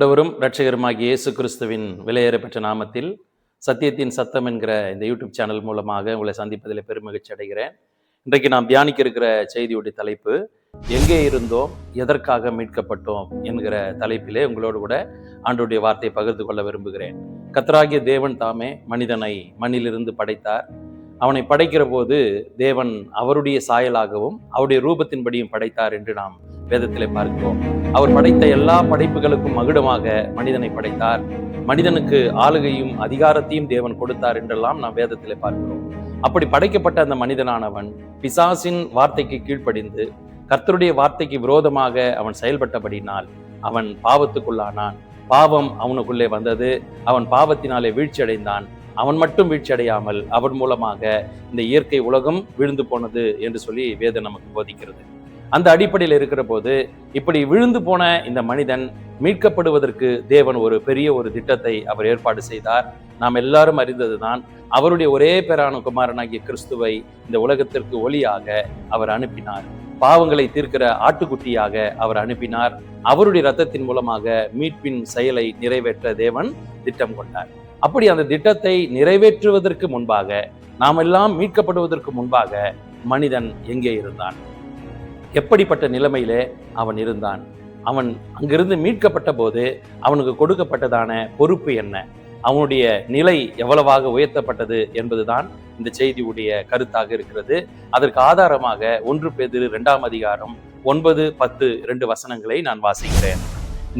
ஆண்டவரும் இரட்சகருமாகிய இயேசு கிறிஸ்துவின் விலையேறப்பெற்ற நாமத்தில் சத்தியத்தின் சத்தம் என்கிற இந்த யூடியூப் சேனல் மூலமாக உங்களை சந்திப்பதில் பெருமகிழ்ச்சி அடைகிறேன். இன்றைக்கு நாம் தியானிக்க இருக்கிற செய்தியுடைய தலைப்பு எங்கே இருந்தோம் எதற்காக மீட்கப்பட்டோம்? என்கிற தலைப்பிலே உங்களோடு கூட ஆண்டோடைய வார்த்தையை பகிர்ந்து கொள்ள விரும்புகிறேன். கத்தராகிய தேவன் தாமே மனிதனை மண்ணிலிருந்து படைத்தார். அவனை படைக்கிற போது தேவன் அவருடைய சாயலாகவும் அவருடைய ரூபத்தின்படியும் படைத்தார் என்று நாம் வேதத்திலே பார்க்கிறோம். அவர் படைத்த எல்லா படைப்புகளுக்கும் மகுடமாக மனிதனை படைத்தார். மனிதனுக்கு ஆளுகையும் அதிகாரத்தையும் தேவன் கொடுத்தார் என்றெல்லாம் நாம் வேதத்திலே பார்க்கிறோம். அப்படி படைக்கப்பட்ட அந்த மனிதனானவன் பிசாசின் வார்த்தைக்கு கீழ்ப்படிந்து கர்த்தருடைய வார்த்தைக்கு விரோதமாக அவன் செயல்பட்டபடினால் அவன் பாவத்துக்குள்ளானான். பாவம் அவனுக்குள்ளே வந்தது. அவன் பாவத்தினாலே வீழ்ச்சி அடைந்தான் அவன் மட்டும் வீழ்ச்சி அடையாமல் அவன் மூலமாக இந்த இயற்கை உலகம் விழுந்து போனது என்று சொல்லி வேதம் நமக்கு போதிக்கிறது. அந்த அடிப்படையில் இருக்கிற போது இப்படி விழுந்து போன இந்த மனிதன் மீட்கப்படுவதற்கு தேவன் ஒரு பெரிய ஒரு திட்டத்தை அவர் ஏற்பாடு செய்தார். நாம் எல்லாரும் அறிந்ததுதான் அவருடைய ஒரே பேரான குமாரனாகிய கிறிஸ்துவை இந்த உலகத்திற்கு ஒளியாக அவர் அனுப்பினார். பாவங்களை தீர்க்கிற ஆட்டுக்குட்டியாக அவர் அனுப்பினார். அவருடைய ரத்தத்தின் மூலமாக மீட்பின் செயலை நிறைவேற்ற தேவன் திட்டம் கொண்டார். அப்படி அந்த திட்டத்தை நிறைவேற்றுவதற்கு முன்பாக நாம் எல்லாம் மீட்கப்படுவதற்கு முன்பாக மனிதன் எங்கே இருந்தான்? எப்படிப்பட்ட நிலைமையிலே அவன் இருந்தான்? அவன் அங்கிருந்து மீட்கப்பட்ட போது அவனுக்கு கொடுக்கப்பட்டதான பொறுப்பு என்ன? அவனுடைய நிலை எவ்வளவாக உயர்த்தப்பட்டது என்பதுதான் இந்த செய்தியுடைய கருத்தாக இருக்கிறது. அதற்கு ஆதாரமாக ஒன்று பேதிரு இரண்டாம் அதிகாரம் ஒன்பது பத்து இரண்டு வசனங்களை நான் வாசிக்கிறேன்.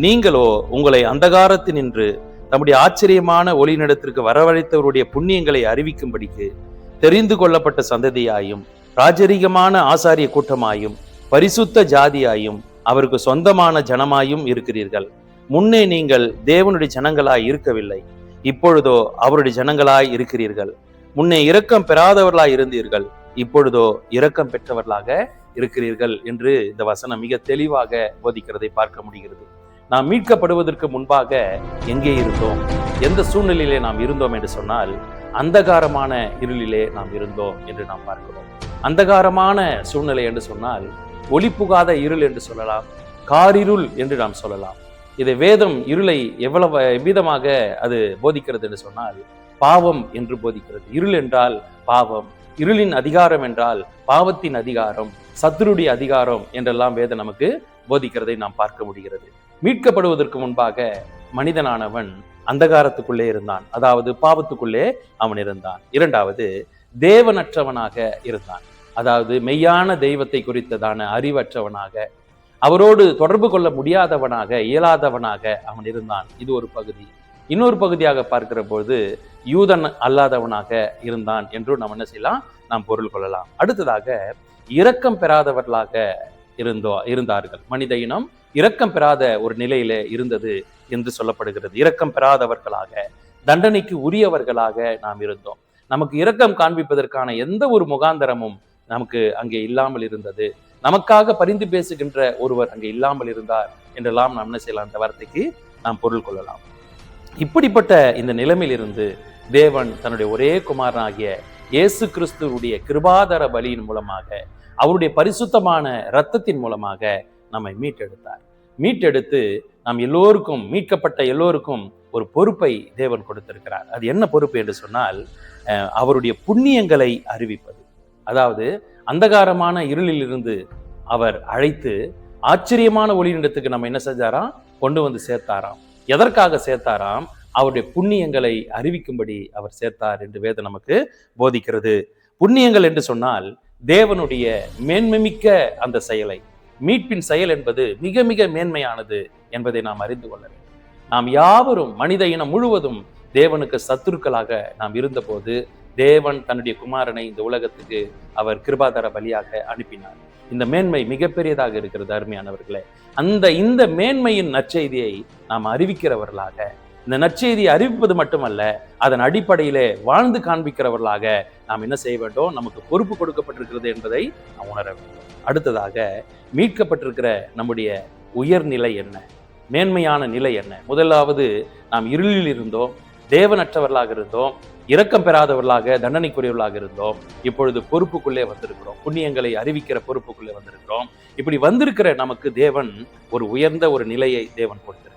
நீங்களோ உங்களை அந்தகாரத்தினின்று தம்முடைய ஆச்சரியமான ஒளிநடத்திற்கு வரவழைத்தவருடைய புண்ணியங்களை அறிவிக்கும்படிக்கு தெரிந்து கொள்ளப்பட்ட சந்ததியாயும் ராஜரீகமான ஆசாரிய கூட்டமாயும் பரிசுத்த ஜாதியாயும் அவருக்கு சொந்தமான ஜனமாயும் இருக்கிறீர்கள். முன்னே நீங்கள் தேவனுடைய ஜனங்களாய் இருக்கவில்லை. இப்பொழுதோ அவருடைய ஜனங்களாய் இருக்கிறீர்கள். முன்னே இரக்கம் பெறாதவர்களாய் இருந்தீர்கள். இப்பொழுதோ இரக்கம் பெற்றவர்களாக இருக்கிறீர்கள் என்று இந்த வசனம் மிக தெளிவாக போதிக்கிறதை பார்க்க முடிகிறது. நாம் மீட்கப்படுவதற்கு முன்பாக எங்கே இருந்தோம்? எந்த சூழ்நிலையிலே நாம் இருந்தோம் என்று சொன்னால் அந்தகாரமான இருளிலே நாம் இருந்தோம் என்று நாம் பார்க்கிறோம். அந்தகாரமான சூழ்நிலை என்று சொன்னால் ஒளி புகாத இருள் என்று சொல்லலாம் காரிருள் என்று நாம் சொல்லலாம். இதை வேதம் இருளை எவ்வளவு எவ்விதமாக அது போதிக்கிறது என்று சொன்னால் பாவம் என்று போதிக்கிறது. இருள் என்றால் பாவம் இருளின் அதிகாரம் என்றால் பாவத்தின் அதிகாரம் சத்துருடைய அதிகாரம் என்றெல்லாம் வேதம் நமக்கு போதிக்கிறதை நாம் பார்க்க முடிகிறது. மீட்கப்படுவதற்கு முன்பாக மனிதனானவன் அந்தகாரத்துக்குள்ளே இருந்தான். அதாவது பாவத்துக்குள்ளே அவன் இருந்தான். இரண்டாவது தேவனற்றவனாக இருந்தான். அதாவது மெய்யான தெய்வத்தை குறித்ததான அறிவற்றவனாக அவரோடு தொடர்பு கொள்ள முடியாதவனாக இயலாதவனாக அவன் இருந்தான். இது ஒரு பகுதி. இன்னொரு பகுதியாக பார்க்கிற பொழுது யூதன் அல்லாதவனாக இருந்தான் என்று நாம் என்ன செய்யலாம்? நாம் பொருள் கொள்ளலாம். அடுத்ததாக இரக்கம் பெறாதவர்களாக இருந்தோ இருந்தார்கள். மனித இனம் இரக்கம் பெறாத ஒரு நிலையில இருந்தது என்று சொல்லப்படுகிறது. இரக்கம் பெறாதவர்களாக தண்டனைக்கு உரியவர்களாக நாம் இருந்தோம். நமக்கு இரக்கம் காண்பிப்பதற்கான எந்த ஒரு முகாந்தரமும் நமக்கு அங்கே இல்லாமல் இருந்தது. நமக்காக பரிந்து பேசுகின்ற ஒருவர் அங்கே இல்லாமல் இருந்தார் என்றெல்லாம் நாம் என்ன செய்யலாம்? அந்த வார்த்தைக்கு நாம் பொருள் கொள்ளலாம். இப்படிப்பட்ட இந்த நிலைமையிலிருந்து தேவன் தன்னுடைய ஒரே குமாரனாகிய இயேசு கிறிஸ்துவுடைய கிருபாதர பலியின் மூலமாக அவருடைய பரிசுத்தமான இரத்தத்தின் மூலமாக நம்மை மீட்டெடுத்தார். மீட்டெடுத்து நாம் எல்லோருக்கும் மீட்கப்பட்ட எல்லோருக்கும் ஒரு பொறுப்பை தேவன் கொடுத்திருக்கிறார். அது என்ன பொறுப்பு என்று சொன்னால் அவருடைய புண்ணியங்களை அறிவிப்பது. அதாவது அந்தகாரமான இருளில் இருந்து அவர் அழைத்து ஆச்சரியமான ஒளிநிடத்துக்கு நம்ம என்ன செஞ்சாராம்? கொண்டு வந்து சேர்த்தாராம். எதற்காக சேர்த்தாராம்? அவருடைய புண்ணியங்களை அறிவிக்கும்படி அவர் சேர்த்தார் என்று வேதம் நமக்கு போதிக்கிறது. புண்ணியங்கள் என்று சொன்னால் தேவனுடைய மேன்மைமிக்க அந்த செயலை. மீட்பின் செயல் என்பது மிக மிக மேன்மையானது என்பதை நாம் அறிந்து கொள்ள வேண்டும். நாம் யாவரும் மனித இனம் முழுவதும் தேவனுக்கு சத்துருக்களாக நாம் இருந்தபோது தேவன் தன்னுடைய குமாரனை இந்த உலகத்துக்கு அவர் கிருபாதர பலியாக அனுப்பினார். இந்த மேன்மை மிகப்பெரியதாக இருக்கிறது அருமையானவர்களே. அந்த இந்த மேன்மையின் நற்செய்தியை நாம் அறிவிக்கிறவர்களாக இந்த நற்செய்தியை அறிவிப்பது மட்டுமல்ல அதன் அடிப்படையிலே வாழ்ந்து காண்பிக்கிறவர்களாக நாம் என்ன செய்ய வேண்டும்? நமக்கு பொறுப்பு கொடுக்கப்பட்டிருக்கிறது என்பதை நாம் உணர வேண்டும். அடுத்ததாக மீட்கப்பட்டிருக்கிற நம்முடைய உயர்நிலை என்ன? மேன்மையான நிலை என்ன? முதலாவது நாம் இருளில் இருந்தோம் தேவனற்றவர்களாக இருந்தோம் இரக்கம் பெறாதவர்களாக தண்டனைக்குரியவர்களாக இருந்தோம். இப்பொழுது பொறுப்புக்குள்ளே வந்திருக்கிறோம். புண்ணியங்களை அறிவிக்கிற பொறுப்புக்குள்ளே வந்திருக்கிறோம். இப்படி வந்திருக்கிற நமக்கு தேவன் ஒரு உயர்ந்த ஒரு நிலையை தேவன் கொடுத்திருக்கிறார்.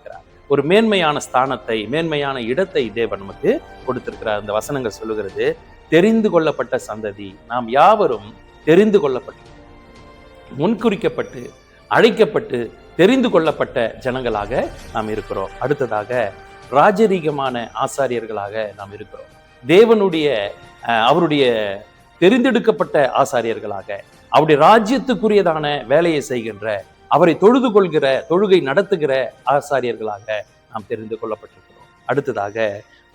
ஒரு மேன்மையான ஸ்தானத்தை மேன்மையான இடத்தை தேவன் நமக்கு கொடுத்திருக்கிறார். அந்த வசனங்கள் சொல்லுகிறது தெரிந்து கொள்ளப்பட்ட சந்ததி நாம் யாவரும் தெரிந்து கொள்ளப்பட்டு முன்குறிக்கப்பட்டு அழைக்கப்பட்டு தெரிந்து கொள்ளப்பட்ட ஜனங்களாக நாம் இருக்கிறோம். அடுத்ததாக ராஜரீகமான ஆசாரியர்களாக நாம் இருக்கிறோம். தேவனுடைய அவருடைய தெரிந்தெடுக்கப்பட்ட ஆசாரியர்களாக அவருடைய ராஜ்யத்துக்குரியதான வேலையை செய்கின்ற அவரை தொழுது கொள்கிற தொழுகை நடத்துகிற ஆசாரியர்களாக நாம் தெரிந்து கொள்ளப்பட்டிருக்கிறோம். அடுத்ததாக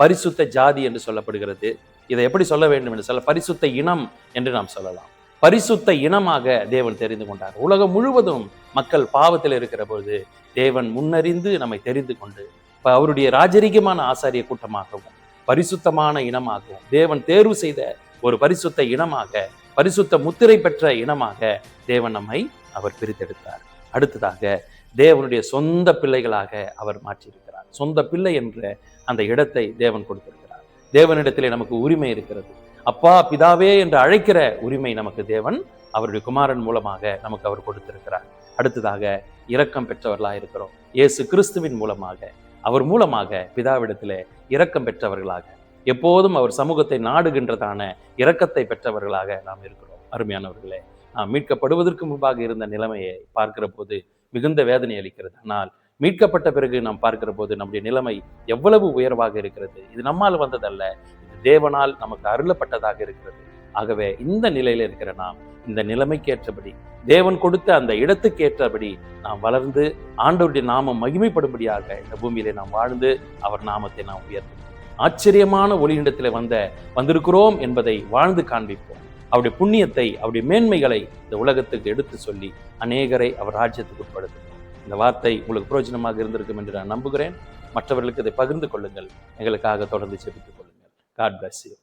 பரிசுத்த ஜாதி என்று சொல்லப்படுகிறது. இதை எப்படி சொல்ல வேண்டும் என்று சொல்ல பரிசுத்த இனம் என்று நாம் சொல்லலாம். பரிசுத்த இனமாக தேவன் தெரிந்து கொண்டார். உலகம் முழுவதும் மக்கள் பாவத்தில் இருக்கிற பொழுது தேவன் முன்னறிந்து நம்மை தெரிந்து கொண்டு அவருடைய ராஜரீகமான ஆசாரிய கூட்டமாகவும் பரிசுத்தமான இனமாகவும் தேவன் தேர்வு செய்த ஒரு பரிசுத்த இனமாக பரிசுத்த முத்திரை பெற்ற இனமாக தேவன் நம்மை அவர் பிரித்தெடுத்தார். அடுத்ததாக தேவனுடைய சொந்த பிள்ளைகளாக அவர் மாற்றியிருக்கிறார். சொந்த பிள்ளை என்ற அந்த இடத்தை தேவன் கொடுத்திருக்கிறார். தேவனிடத்திலே நமக்கு உரிமை இருக்கிறது. அப்பா பிதாவே என்று அழைக்கிற உரிமை நமக்கு தேவன் அவருடைய குமாரன் மூலமாக நமக்கு அவர் கொடுத்திருக்கிறார். அடுத்ததாக இரக்கம் பெற்றவர்களாக இருக்கிறோம். இயேசு கிறிஸ்துவின் மூலமாக அவர் மூலமாக பிதாவிடத்திலே இரக்கம் பெற்றவர்களாக எப்போதும் அவர் சமூகத்தை நாடுகின்றதான இரக்கத்தை பெற்றவர்களாக நாம் இருக்கிறோம். அருமையானவர்களே மீட்கப்படுவதற்கு முன்பாக இருந்த நிலைமையை பார்க்கிற போது மிகுந்த வேதனை அளிக்கிறது. ஆனால் மீட்கப்பட்ட பிறகு நாம் பார்க்கிற போது நம்முடைய நிலைமை எவ்வளவு உயர்வாக இருக்கிறது? இது நம்மால் வந்ததல்ல. இது தேவனால் நமக்கு அருளப்பட்டதாக இருக்கிறது. ஆகவே இந்த நிலையில இருக்கிற நாம் இந்த நிலைமைக்கேற்றபடி தேவன் கொடுத்த அந்த இடத்துக்கு ஏற்றபடி நாம் வளர்ந்து ஆண்டவருடைய நாமம் மகிமைப்படும்படியாக இந்த பூமியிலே நாம் வாழ்ந்து அவர் நாமத்தை நாம் உயர்த்தோம் ஆச்சரியமான ஒளியிடத்தில் வந்த வந்திருக்கிறோம் என்பதை வாழ்ந்து காண்பிப்போம். அவருடைய புண்ணியத்தை அவருடைய மேன்மைகளை இந்த உலகத்துக்கு எடுத்து சொல்லி அநேகரை அவர் ராஜ்யத்துக்கு உட்படுத்தும் இந்த வார்த்தை உங்களுக்கு பிரயோஜனமாக இருந்திருக்கும் என்று நான் நம்புகிறேன். மற்றவர்களுக்கு இதை பகிர்ந்து கொள்ளுங்கள். எங்களுக்காக தொடர்ந்து செபித்துக் கொள்ளுங்கள். God bless you